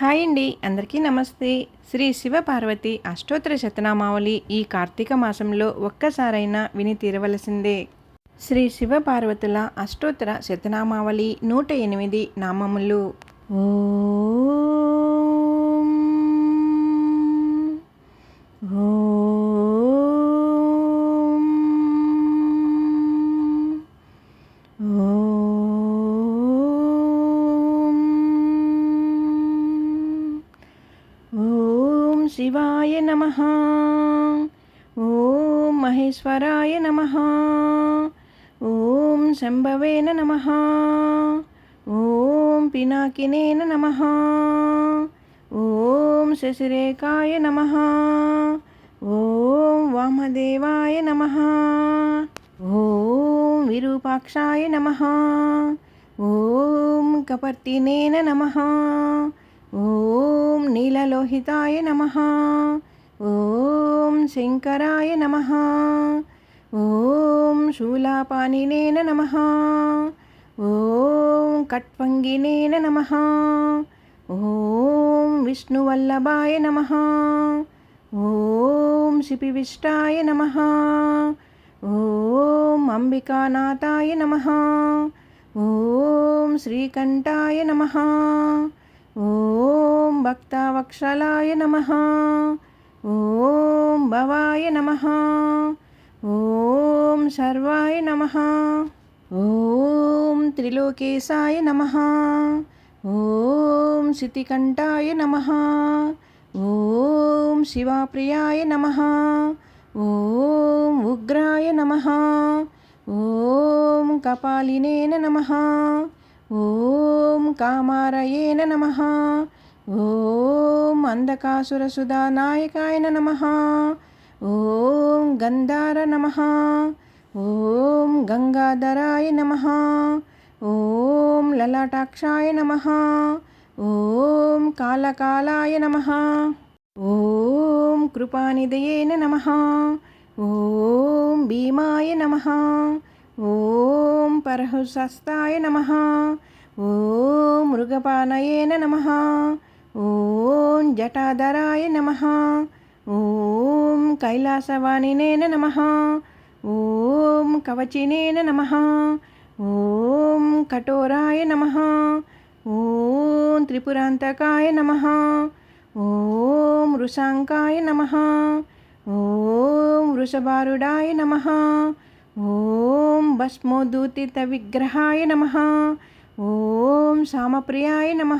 Hi అండి అందరికీ నమస్తే. శ్రీ శివపార్వతి అష్టోత్తర శతనామావళి ఈ కార్తీక మాసంలో ఒక్కసారైనా విని తీరవలసిందే. శ్రీ శివపార్వతుల అష్టోత్తర శతనామావళి నూట ఎనిమిది నామములు. ఓ ఓం శివాయ నమ. ఓం మహేశ్వరాయ నమ. ఓం శంభవేన నమ. ఓం పినాకినేన నమ. ఓం శశిరేకాయ నమ. ఓం వామదేవాయ నమ. ఓం విరూపాక్షాయ నమ. ఓం కపర్తినేన నమ. ఓం నీలలోహితాయ నమ. ఓం శంకరాయ నమ. ఓం శూలాపానినేన నమ. ఓం కట్వంగినేన నమ. ఓం విష్ణువల్లభాయ నమ. ఓం శిపివిష్టాయ నమ. ఓం అంబికానాథాయ నమ. ఓం శ్రీకంఠాయ నమ. ఓం భక్తవక్షలాయ నమ. ఓం భవాయ నమ. ఓం సర్వాయ నమ. ఓం త్రిలోకేశాయ నమ. ఓం శితికంఠాయ నమ. ఓం శివాప్రియాయ నమ. ఓం ఉగ్రాయ నమ. ఓం కపాలినేన నమ. ఓం కామారయేన నమ. ఓం అంధకాసురసుధానాయకాయ నమ. ఓం గంధార నమ. ఓం గంగాధరాయ నమ. ఓం లలాటాక్షాయ నమ. ఓం కాలకాలాయ నమ. ఓం కృపానిదయేన నమ. ఓం భీమాయ నమ. ఓం పరహుసస్తాయ నమ. ఓం మృగపానయేన నమ. ఓం జటాధరాయ నమ. ఓం కైలాసవాణినేన నమ. ఓం కవచినేన నమ. ఓం కఠోరాయ నమ. ఓం త్రిపురాంతకాయ నమ. ఓం వృషాంకాయ నమ. ఓం వృషభారుడాయ నమ. ఓం భస్మోదూతిత విగ్రహాయ నమ. ఓం సామప్రియాయ నమ.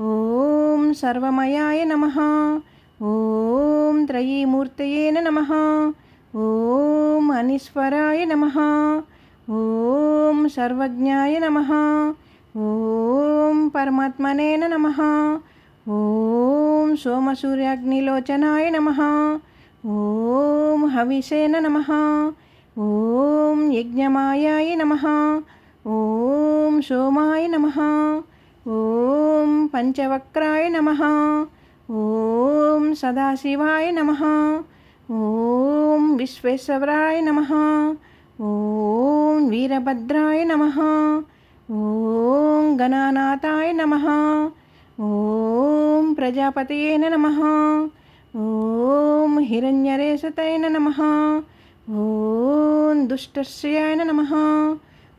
ఓం సర్వమయాయ నమ. ఓం త్రయీమూర్తయేన నమ. ఓం అనీశ్వరాయ నమ. ఓం సర్వజ్ఞాయ నమ. ఓం పరమాత్మనేన నమ. ఓం సోమసూర్యాగ్నిలోచనాయ నమ. ఓం హవిషేన నమ. ఓం యజ్ఞమాయాయ నమ. ఓం సోమాయ నమ. ఓం పంచవక్రాయ నమ. ఓం సదాశివాయ నమ. ఓం విశ్వేశ్వరాయ నమ. ఓం వీరభద్రాయ నమ. ఓం గణానాథాయ నమ. ఓం ప్రజాపతయేన నమ. ఓం హిరణ్యరేషతైన నమ. ఓం దుష్టశ్రయాయ నమ.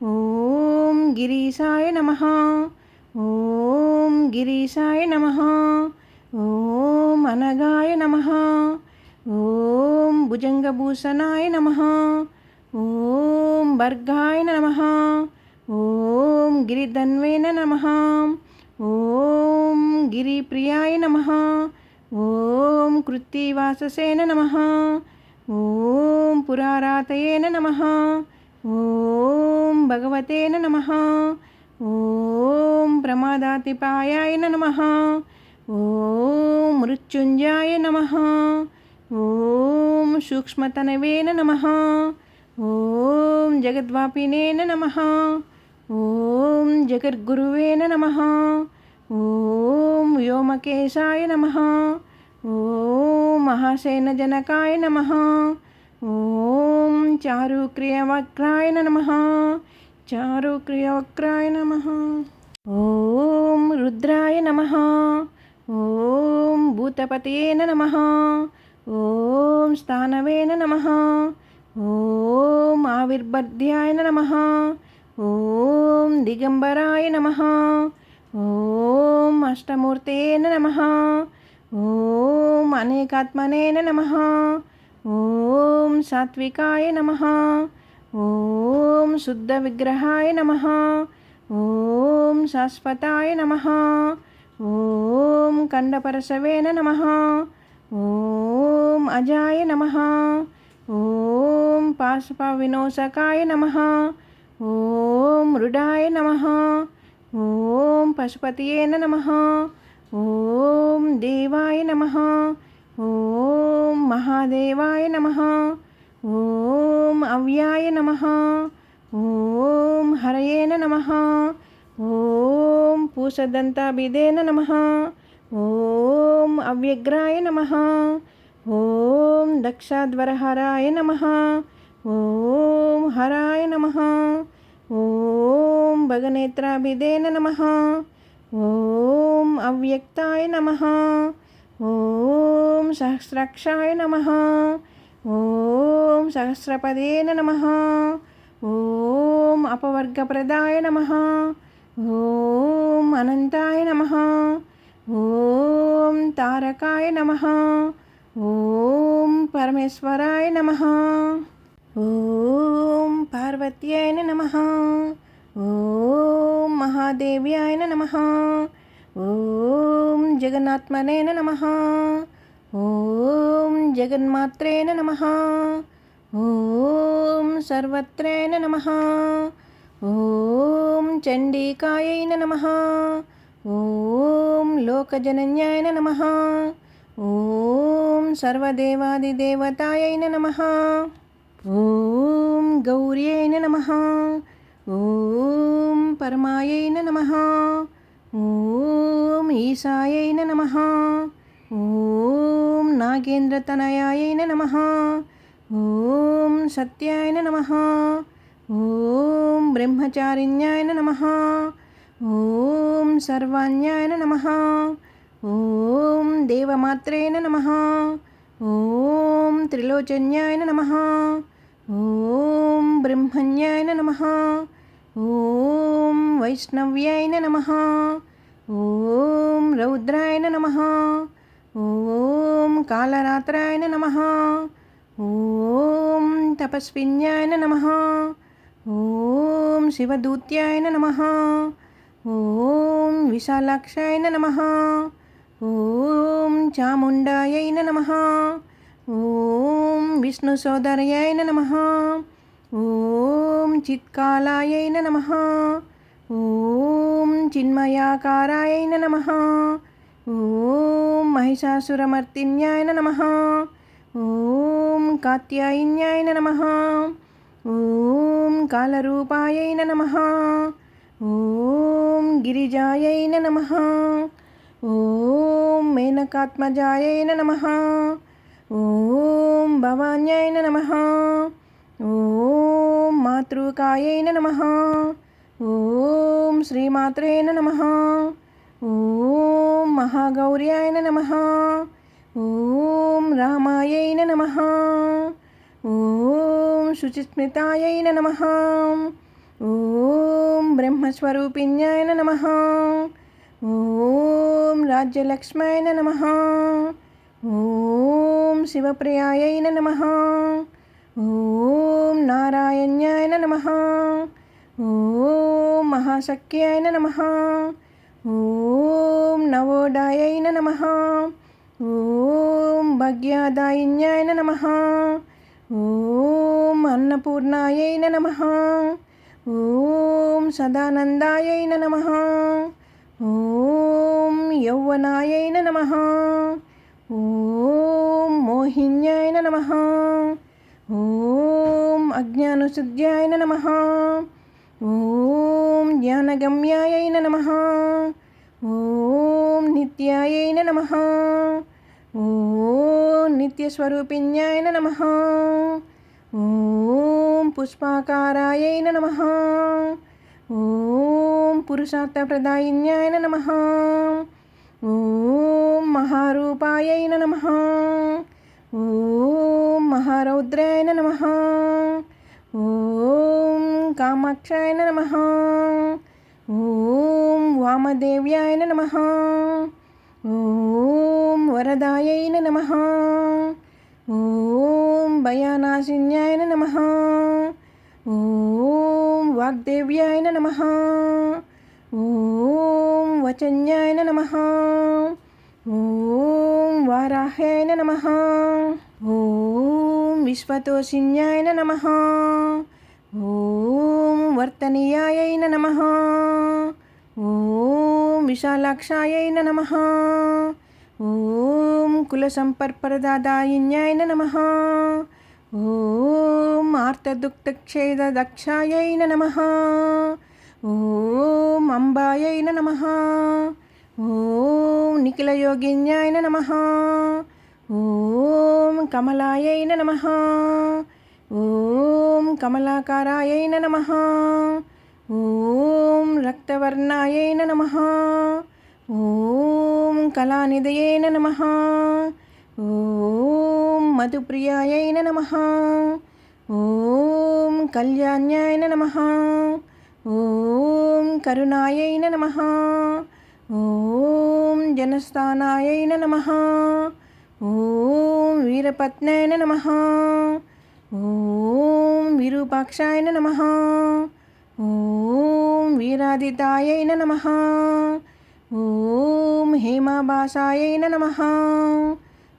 ఓం గిరీశాయ నమ. ఓం గిరీశాయ నమ. ఓం అనగాయ నమ. ఓం భుజంగభూషణాయ నమ. ఓం భర్గాయ నమ. ఓం గిరిధన్వేన నమ. ఓం గిరిప్రియాయ నమ. ఓం కృత్తివాససేన నమ. ఓం పురారాతయేన నమ. ఓం భగవతేన నమ. ఓం ప్రమాదాతిపాయాయ నమ. ఓం మృత్యుంజాయ నమ. ఓం సూక్ష్మతనవేన నమ. ఓం జగద్వాపినేన నమ. ఓం జగద్గురువేన నమ. ఓం వ్యోమకేశాయ నమ. ఓం మహాసేనజనకాయ నమ. ఓం చారుక్రియవక్రాయ నమ. చారుక్రియవక్రాయ నమ. ఓం రుద్రాయ నమ. ఓం భూతపతయేన నమ. ఓం స్థానవేన నమ. ఓం ఆవిర్భద్యాయ నమ. ఓం దిగంబరాయ నమ. ఓం అష్టమూర్తేన నమ. ఓం అనేకాత్మనేన నమ. ఓం సాత్వికాయ నమ. ఓం శుద్ధ విగ్రహాయ నమ. ఓం శాశ్వతాయ నమ. ఓం కండపరసవేన నమ. ఓం అజాయ నమ. ఓం పాశప వినోసకాయ నమ. ఓం మృడాయ నమ. ఓం పశుపతియేన నమ. ఓం దేవాయ నమ. ఓం మహాదేవాయ నమ. ఓం అవ్యాయ నమ. ఓం హరయేన నమ. ఓం పూషదంతాభిదేన నమ. ఓం అవ్యగ్రాయ నమ. ఓం దక్షాధ్వరహరాయ నమ. ఓం హరాయ నమ. ఓం భగనేత్రాభిదేన నమ. ఓం అవ్యక్తాయ నమ ఓం సహస్రాక్షాయ నమ ఓం సహస్రపదేన నమ ఓం అపవర్గప్రదాయ నమ ఓం అనంతాయ నమ ఓం తారకాయ నమ ఓం పరమేశ్వరాయ నమ ఓం పార్వత్యాయ నమ ఓం మహాదేవ్యాయ నమ ఓం జగన్నాత్మనేన నమ. ఓం జగన్మాత్రేణ నమ. ఓం సర్వత్రేణ నమ. ఓం చండీకాయై నమ. ఓం లోకజనన్యాయ నమ. ఓం సర్వదేవాదిదేవతాయై నమ. ఓం గౌర్యై నమ. ఓం పరమాయై నమ. ఓం ఈశాయై నమ. ఓం నాగేంద్రతనయాయ నమ. ఓం సత్యాయ నమ. ఓం బ్రహ్మచారిణ్యాయ నమ. ఓం సర్వాణ్యాయ నమ. ఓం దేవమాత్రేణ నమ. ఓం త్రిలోచన్యాయ నమ. ఓం బ్రహ్మణ్యాయ నమ. ఓం వైష్ణవ్యాయ నమ. ఓం రౌద్రాయ నమ. ఓం కాళరాత్రాయ నమ. ఓం తపస్విన్యాయన నమ. ఓం శివదూత్యాయన నమ. ఓం విశాలాక్షాయన నమ. ఓం చాముండాయై నమ. ఓం విష్ణుసోదర్యాయ నమ. ఓం చిత్కాలాయై నమ. ఓం చిన్మయాకారాయ నమ. ఓం మహిషాసురమర్తిన్యాయ నమ. ఓం కాత్యాయిన్యాయ నమ. ఓం కాలరూపాయై నమ. ఓం గిరిజాయై నమ. ఓం మేనకాత్మజాయై నమ. ఓం భవాన్యాయ నమ. ఓం మాతృకాయై నమ. ఓం శ్రీమాత్రేన నమ. ఓం మహాగౌర్యాయన నమ. ఓం రామాయై నమ. ఓం శుచిస్మితాయై నమ. ఓం బ్రహ్మస్వరూపిణ్యాయ నమ. ఓం రాజ్యలక్ష్మాయన నమ. ఓం శివప్రియాయై నమ. ఓం నారాయణ్యాయన నమ. ఓ మహాశక్తి అయిన నమ. ఓం నవోడాయై నమ. ఓం భగ్యాదాయిన్యాయ నమ. ఓం అన్నపూర్ణాయై నమ. ఓం సదానందాయై నమ. ఓం యౌవనాయై నమ. ఓం మోహిన్యాయ నమ. ఓం అజ్ఞానశుద్ధ్యాయ నమ. ఓం జ్ఞానగమ్యాయ నమ. ఓం నిత్యాయ నమ. ఓం నిత్యస్వరూపిణ్యాయ నమ. ఓం పుష్పాకారాయ నమ. ఓం పురుషార్థప్రదాయిన్యాయ నమ. ఓం మహారూపాయై నమ. ఓం మహారౌద్రాయ నమ. ఓం కామాక్షాయ నమ. ఓం వామదేవ్యాయ నమ. ఓం వరదాయై నమ. ఓం భయానాశిన్యాయ నమ. ఓం వాగ్దేవ్యాయ నమ. ఓం వచన్యాయ నమ. ఓం వారాహ్యాయ నమ. ఓం విశ్వతోషిన్యాయ నమ. ఓం వర్తనీయాయ నమ. ఓం విశాలాక్షాయ నమ. ఓం కులసంపర్పరదాదాయిన్యాయ నమ. ఓం ఆర్తదుక్తక్షేదక్షాయ నమ. ఓం అంబాయ నమ. ఓం నిఖిలయోగిన్యాయ నమ. ఓం కమలాయ నమ. ఓం కమలాకారాయై నమ. ఓం రక్తవర్ణాయై నమ. ఓం కళానిధయై నమ. ఓం మధుప్రియాయై నమ. ఓం కళ్యాణ్యాయ నమ. ఓం కరుణాయై నమ. ఓం జనస్థానాయై నమ. ఓం వీరపత్నాయ నమ. ఓం విరూపాక్షాయ నమ. ఓం వీరాదితాయ నమ. ఓం హేమాభాషాయ నమ.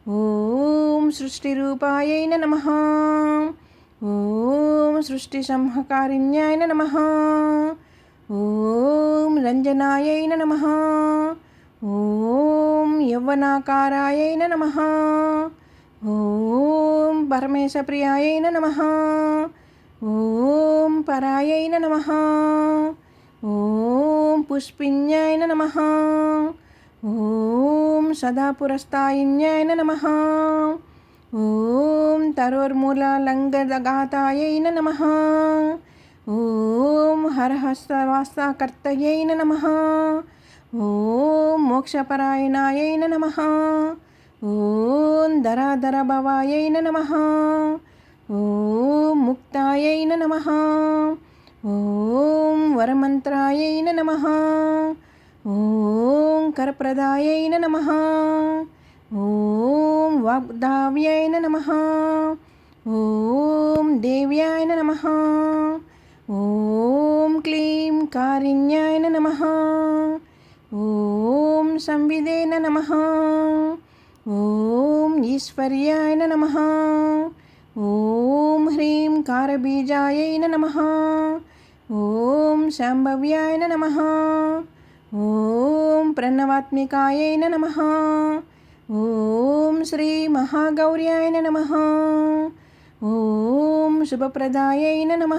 ఓం సృష్టిరూపాయై నమ. ఓం సృష్టిసంహకారిణ్యాయ నమ. ఓం రంజనాయ నమ. ఓం యవ్వనాకారాయ నమ. ఓం పరమేశప్రియాయై నమ. ఓం పరాయైన నమ. ఓం పుష్పిన్యాయ నమ. ఓం సదాపురస్థాయిన్యాయ నమ. ఓం తరోర్మూలాలంగదగాతాయై నమ. ఓం హరహస్తవాస్తాకర్తయై నమ. ఓం మోక్షపరాయణాయై నమ. ఓం ధరాధరభవాయై నమ. ఓం ముక్తాయై నమ. ఓం వరమంత్రాయై నమ. ఓం కరప్రదాయై నమ. ఓం వాగ్దావ్యాయ నమ. ఓం దేవ్యాయ నమ. ఓం క్లీం కారిణ్యాయ నమ. ఓం సంవిదేన నమ. ఓం ఈశ్వర్యాయ నమ ఓం హ్రీం కారబీజాయై నమ ఓం శాంభవ్యాయ నమ ఓం ప్రణవాత్మికాయై నమ ఓం శ్రీ మహాగౌర్యాయ నమ ఓం శుభప్రదాయై నమ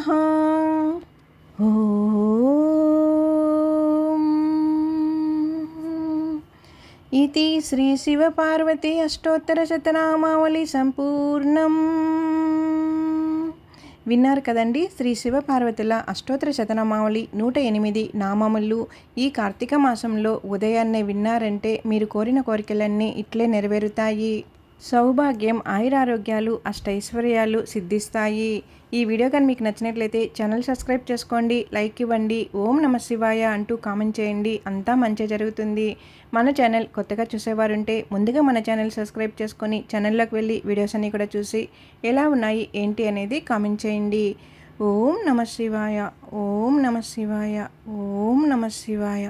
ఇది శ్రీ శివపార్వతి అష్టోత్తరశతనామావళి సంపూర్ణం విన్నారు కదండి శ్రీ శివపార్వతుల అష్టోత్తర శతనామావళి నూట ఎనిమిది నామములు. ఈ కార్తీక మాసంలో ఉదయాన్నే విన్నారంటే మీరు కోరిన కోరికలన్నీ ఇట్లే నెరవేరుతాయి. సౌభాగ్యం ఆయురారోగ్యాలు అష్టైశ్వర్యాలు సిద్ధిస్తాయి. ఈ వీడియో కానీ మీకు నచ్చినట్లయితే ఛానల్ సబ్స్క్రైబ్ చేసుకోండి లైక్ ఇవ్వండి ఓం నమ శివాయ అంటూ కామెంట్ చేయండి. అంతా మంచి జరుగుతుంది. మన ఛానల్ కొత్తగా చూసేవారుంటే ముందుగా మన ఛానల్ సబ్స్క్రైబ్ చేసుకొని ఛానల్లోకి వెళ్ళి వీడియోస్ అన్నీ కూడా చూసి ఎలా ఉన్నాయి ఏంటి అనేది కామెంట్ చేయండి. ఓం నమ శివాయ ఓం నమ శివాయ ఓం నమ శివాయ.